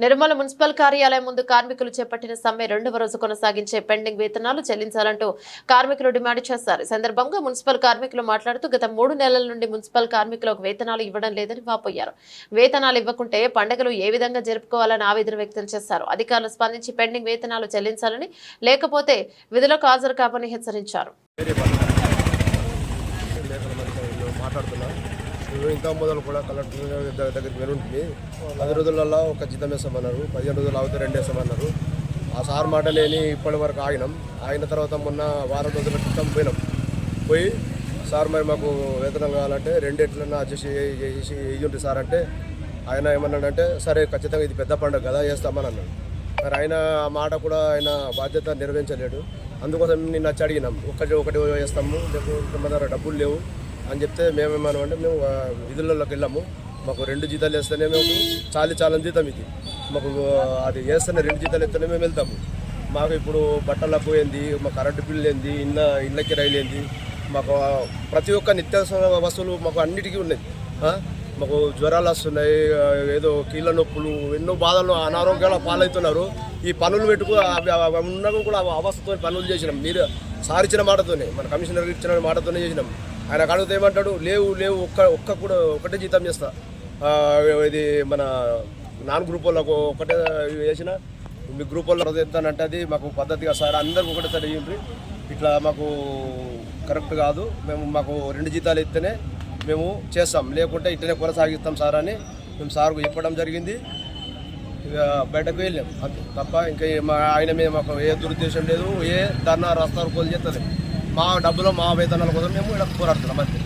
Nirmala municipal కార్యాలయం ముందు కార్మికులు చేపట్టిన సమ్మె రెండవ రోజు కొనసాగించే పెండింగ్ వేతనాలు చెల్లించాలంటూ కార్మికులు డిమాండ్ చేశారు. ఈ సందర్భంగా మున్సిపల్ కార్మికులు మాట్లాడుతూ గత మూడు నెలల నుండి మున్సిపల్ కార్మికులకు వేతనాలు ఇవ్వడం లేదని వాపోయారు. వేతనాలు ఇవ్వకుంటే పండుగలు ఏ విధంగా జరుపుకోవాలని ఆవేదన వ్యక్తం చేశారు. అధికారులు స్పందించి పెండింగ్ వేతనాలు చెల్లించాలని లేకపోతే విధులకు హాజరు కావని హెచ్చరించారు. ఇంకా మొదలు కూడా కలెక్టర్ దగ్గర దగ్గరికి వెళ్ళుంటుంది. పది రోజులలో ఒక జీతం వేస్తామన్నారు. పదిహేను రోజులు అవుతే రెండు వేస్తామన్నారు. ఆ సార్ మాట లేని ఇప్పటి వరకు ఆగినాం. ఆగిన తర్వాత మొన్న వారం రోజుల క్రితం పోయినాం. పోయి సార్ మరి మాకు వేతనం కావాలంటే రెండేట్లన్నా అడ్జస్ట్ చేసి ఇయ్యండి సార్ అంటే ఆయన ఏమన్నాడంటే సరే ఖచ్చితంగా ఇది పెద్ద పండుగ కదా వేస్తామని అన్నాడు. మరి ఆయన ఆ మాట కూడా ఆయన బాధ్యత నిర్వహించలేడు అందుకోసం నిన్న వచ్చి అడిగినాం. ఒకటి ఒకటి వేస్తాము లేకపోతే మన దగ్గర డబ్బులు లేవు. అని చెప్తే మేమేమన్నా అంటే మేము విధులలోకి వెళ్ళాము. మాకు రెండు జీతాలు వేస్తేనే మేము చాలి చాలని జీతం ఇది. మాకు అది వేస్తేనే రెండు జీతాలు వేస్తేనే మేము వెళ్తాము. మాకు ఇప్పుడు బట్టలకు ఏంది మా కరెంటు బిల్లు ఏంది ఇళ్ళ ఇళ్ళకి రైలు ఏంది మాకు ప్రతి ఒక్క నిత్యావసర వస్తువులు మాకు అన్నిటికీ ఉన్నాయి. మాకు జ్వరాలు వస్తున్నాయి ఏదో కీళ్ళ నొప్పులు ఎన్నో బాధలు అనారోగ్యాల పాలవుతున్నారు. ఈ పనులు పెట్టుకు అవి- కూడా అవస్థతో పనులు చేసినాం. మీరు సారిచ్చిన మాటతోనే మన కమిషనర్ ఇచ్చిన మాటతోనే చేసినాం. ఆయన అడిగితే ఏమంటాడు? లేవు లేవు ఒక్క ఒక్క కూడా ఒకటే జీతం చేస్తా. ఇది మన నాన్ గ్రూప్ వాళ్ళకు ఒకటే వేసిన మీ గ్రూప్ వాళ్ళు చెప్తానంటే అది మాకు పద్ధతిగా సార్ అందరికి ఒకటేసారి ఇవ్వండి ఇట్లా మాకు కరెక్ట్ కాదు. మేము మాకు రెండు జీతాలు ఇస్తేనే మేము చేస్తాం. లేకుంటే ఇట్లనే కొనసాగిస్తాం సార్ అని మేము సార్కు చెప్పడం జరిగింది. ఇక బయటకు వెళ్ళాం. అంతే తప్ప ఇంకా మా ఆయన మీద మాకు ఏ దురుద్దేశం లేదు ఏ ధర్నా రాస్తారు కోలు చేస్తలేదు. మా డబ్బులు మా వేతనాల కోసం మేము ఇక్కడ పోరాడుతున్నాం అంతే.